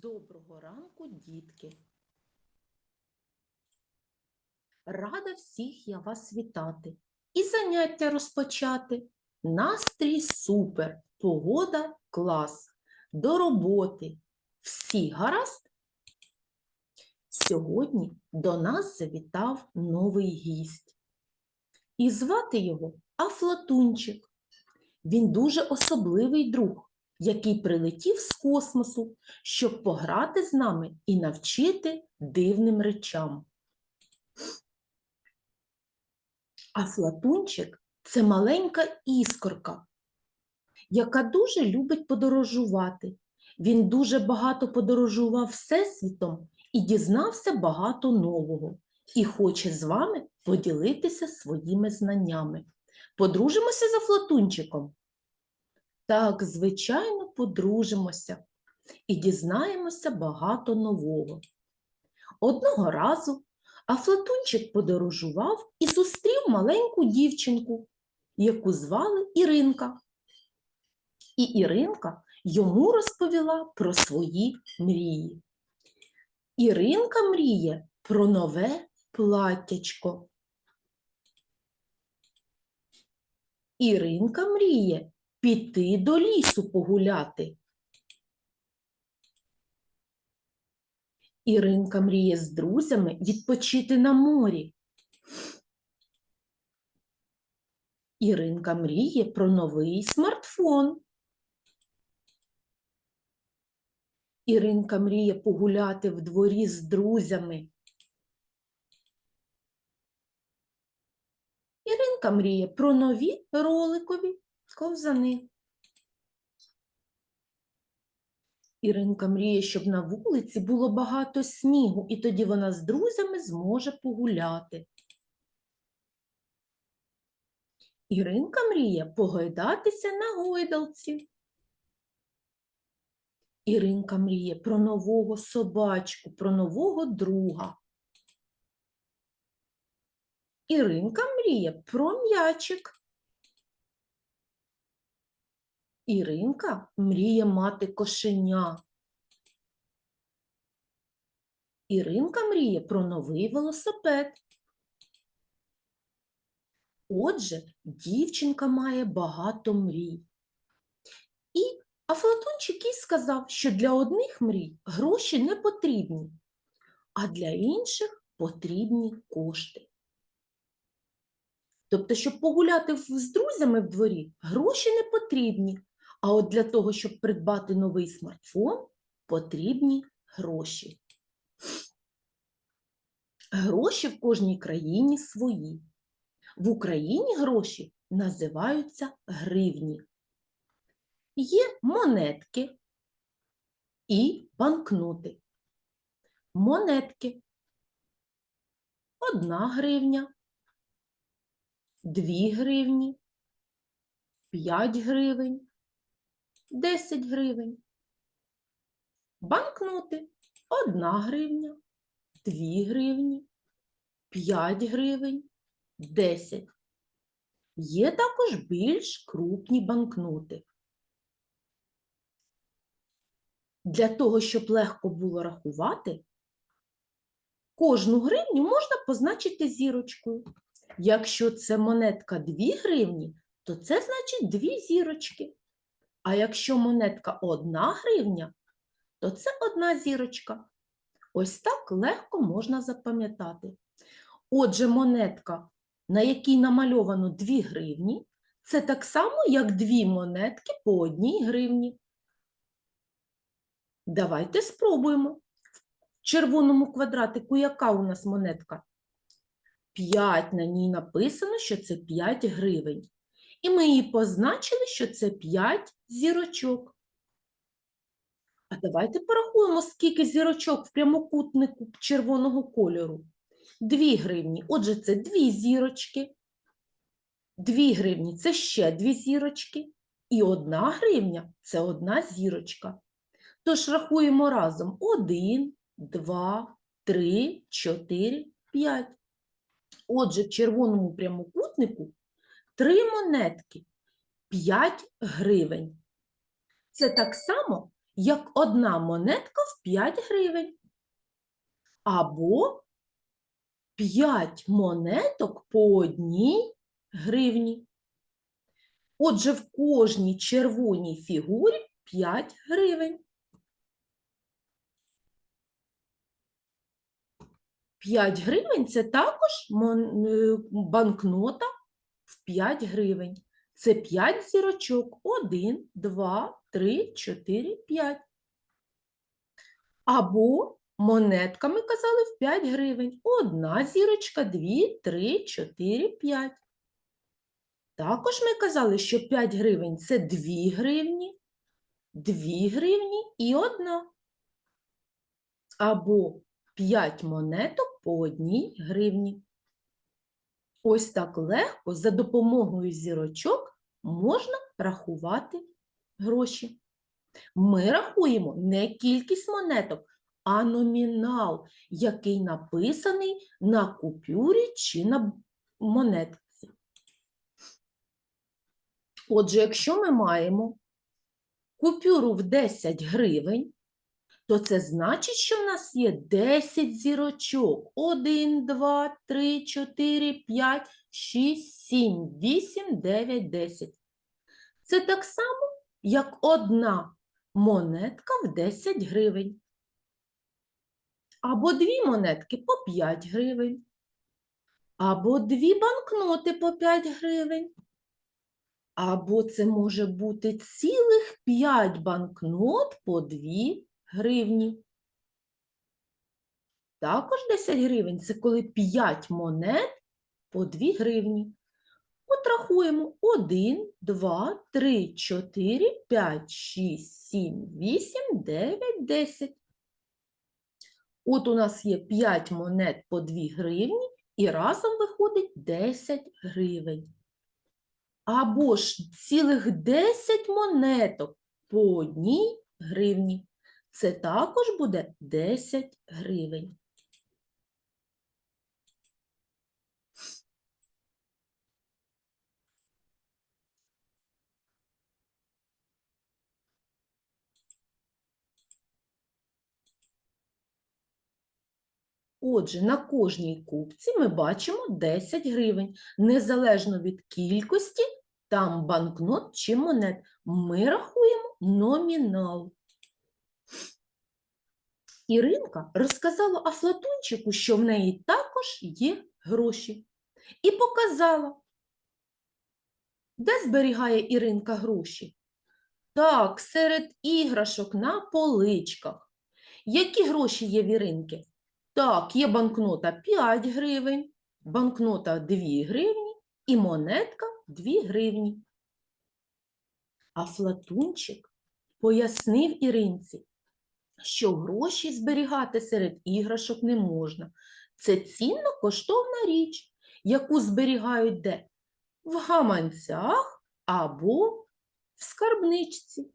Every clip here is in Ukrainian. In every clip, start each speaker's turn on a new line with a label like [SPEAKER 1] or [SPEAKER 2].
[SPEAKER 1] Доброго ранку, дітки! Рада всіх я вас вітати і заняття розпочати. Настрій супер, погода клас, до роботи. Всі гаразд? Сьогодні до нас завітав новий гість. І звати його Афлатунчик. Він дуже особливий друг, який прилетів з космосу, щоб пограти з нами і навчити дивним речам. А Флатунчик це маленька іскорка, яка дуже любить подорожувати. Він дуже багато подорожував Всесвітом і дізнався багато нового, і хоче з вами поділитися своїми знаннями. Подружимося за Флатунчиком? Так, звичайно, подружимося і дізнаємося багато нового. Одного разу Афлатунчик подорожував і зустрів маленьку дівчинку, яку звали Іринка. І Іринка йому розповіла про свої мрії. Іринка мріє про нове платтячко. Іринка мріє піти до лісу погуляти. Іринка мріє з друзями відпочити на морі. Іринка мріє про новий смартфон. Іринка мріє погуляти в дворі з друзями. Іринка мріє про нові роликові ковзани. Іринка мріє, щоб на вулиці було багато снігу, і тоді вона з друзями зможе погуляти. Іринка мріє погойдатися на гойдалці. Іринка мріє про нового собачку, про нового друга. Іринка мріє про м'ячик. Іринка мріє мати кошеня. Іринка мріє про новий велосипед. Отже, дівчинка має багато мрій. І Афлатончик їй сказав, що для одних мрій гроші не потрібні, а для інших потрібні кошти. Тобто, щоб погуляти з друзями в дворі, гроші не потрібні. А от для того, щоб придбати новий смартфон, потрібні гроші. Гроші в кожній країні свої. В Україні гроші називаються гривні. Є монетки і банкноти. Монетки. Одна гривня, дві гривні, п'ять гривень, 10 гривень. Банкноти 1 гривня, 2 гривні, 5 гривень, 10. Є також більш крупні банкноти. Для того, щоб легко було рахувати, кожну гривню можна позначити зірочкою. Якщо це монетка 2 гривні, то це значить 2 зірочки. А якщо монетка 1 гривня, то це одна зірочка. Ось так легко можна запам'ятати. Отже, монетка, на якій намальовано 2 гривні, це так само, як дві монетки по одній гривні. Давайте спробуємо. В червоному квадратику яка у нас монетка? 5 на ній написано, що це 5 гривень. І ми її позначили, що це 5 зірочок. А давайте порахуємо, скільки зірочок в прямокутнику червоного кольору. 2 гривні. Отже, це 2 зірочки. 2 гривні це ще 2 зірочки. І 1 гривня це одна зірочка. Тож рахуємо разом 1, 2, 3, 4, 5. Отже, в червоному прямокутнику три монетки 5 гривень. Це так само, як одна монетка в 5 гривень. Або 5 монеток по одній гривні. Отже, в кожній червоній фігурі 5 гривень. 5 гривень це також е, банкнота 5 гривень. Це 5 зірочок. 1, 2, 3, 4, 5. Або монетками казали в 5 гривень. Одна зірочка, 2, 3, 4, 5. Також ми казали, що 5 гривень це 2 гривні, 2 гривні і одна. Або 5 монеток по одній гривні. Ось так легко за допомогою зірочок можна рахувати гроші. Ми рахуємо не кількість монеток, а номінал, який написаний на купюрі чи на монетці. Отже, якщо ми маємо купюру в 10 гривень, то це значить, що в нас є 10 зірочок. 1, 2, 3, 4, 5, 6, 7, 8, 9, 10. Це так само, як одна монетка в 10 гривень. Або дві монетки по 5 гривень. Або дві банкноти по 5 гривень. Або це може бути цілих 5 банкнот по 2 гривні. Також 10 гривень це коли 5 монет по 2 гривні. От рахуємо 1, 2, 3, 4, 5, 6, 7, 8, 9, 10. От у нас є 5 монет по 2 гривні і разом виходить 10 гривень. Або ж цілих 10 монеток по одній гривні. Це також буде 10 гривень. Отже, на кожній купці ми бачимо 10 гривень. Незалежно від кількості там банкнот чи монет, ми рахуємо номінал. Іринка розказала Афлатунчику, що в неї також є гроші, і показала, де зберігає Іринка гроші. Так, серед іграшок на поличках. Які гроші є в Іринки? Так, є банкнота 5 гривень, банкнота 2 гривні і монетка 2 гривні. А Флатунчик пояснив Іринці, що гроші зберігати серед іграшок не можна. Це цінно коштовна річ, яку зберігають де? В гаманцях або в скарбничці.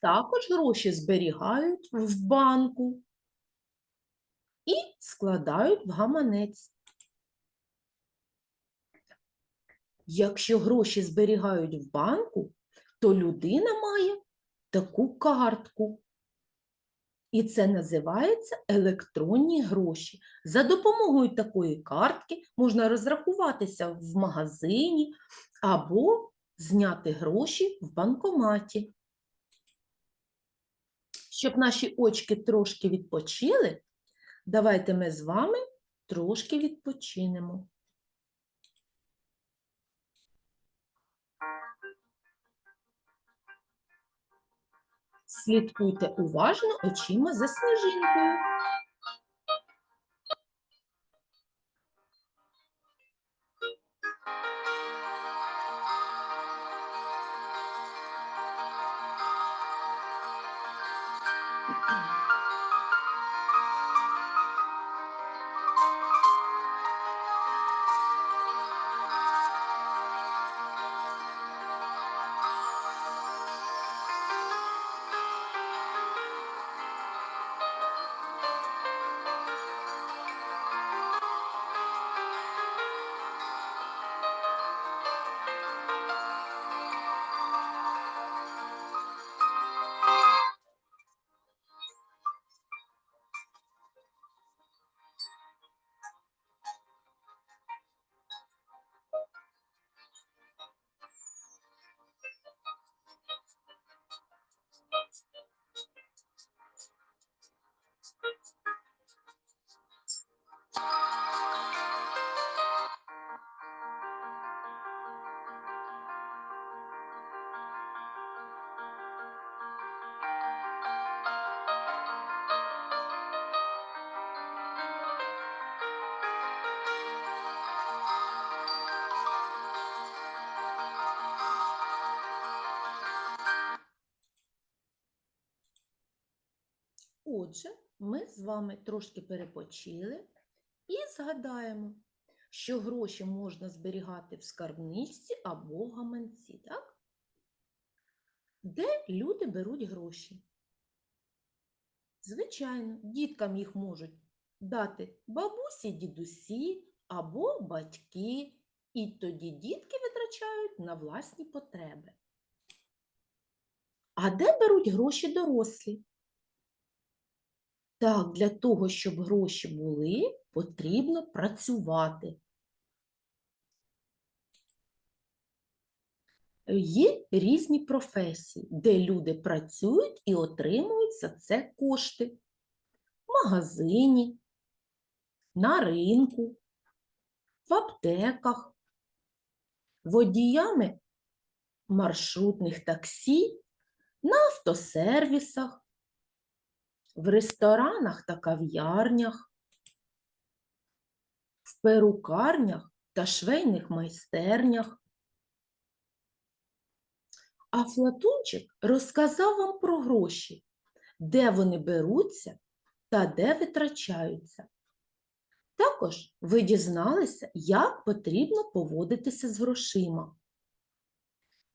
[SPEAKER 1] Також гроші зберігають в банку і складають в гаманець. Якщо гроші зберігають в банку, то людина має таку картку. І це називається електронні гроші. За допомогою такої картки можна розрахуватися в магазині або зняти гроші в банкоматі. Щоб наші очки трошки відпочили, давайте ми з вами трошки відпочинемо. Слідкуйте уважно очима за сніжинкою. Thank you. Отже, ми з вами трошки перепочили і згадаємо, що гроші можна зберігати в скарбничці або гаманці, так? Де люди беруть гроші? Звичайно, діткам їх можуть дати бабусі, дідусі або батьки, і тоді дітки витрачають на власні потреби. А де беруть гроші дорослі? Так, для того, щоб гроші були, потрібно працювати. Є різні професії, де люди працюють і отримують за це кошти. В магазині, на ринку, в аптеках, водіями маршрутних таксі, на автосервісах, в ресторанах та кав'ярнях, в перукарнях та швейних майстернях. А Флатунчик розказав вам про гроші, де вони беруться та де витрачаються. Також ви дізналися, як потрібно поводитися з грошима.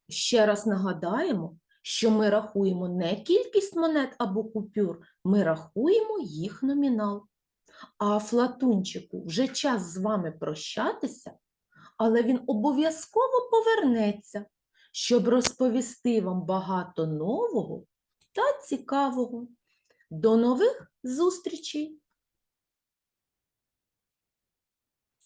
[SPEAKER 1] Ще раз нагадаємо, що ми рахуємо не кількість монет або купюр, ми рахуємо їх номінал. А Флатунчику вже час з вами прощатися, але він обов'язково повернеться, щоб розповісти вам багато нового та цікавого. До нових зустрічей!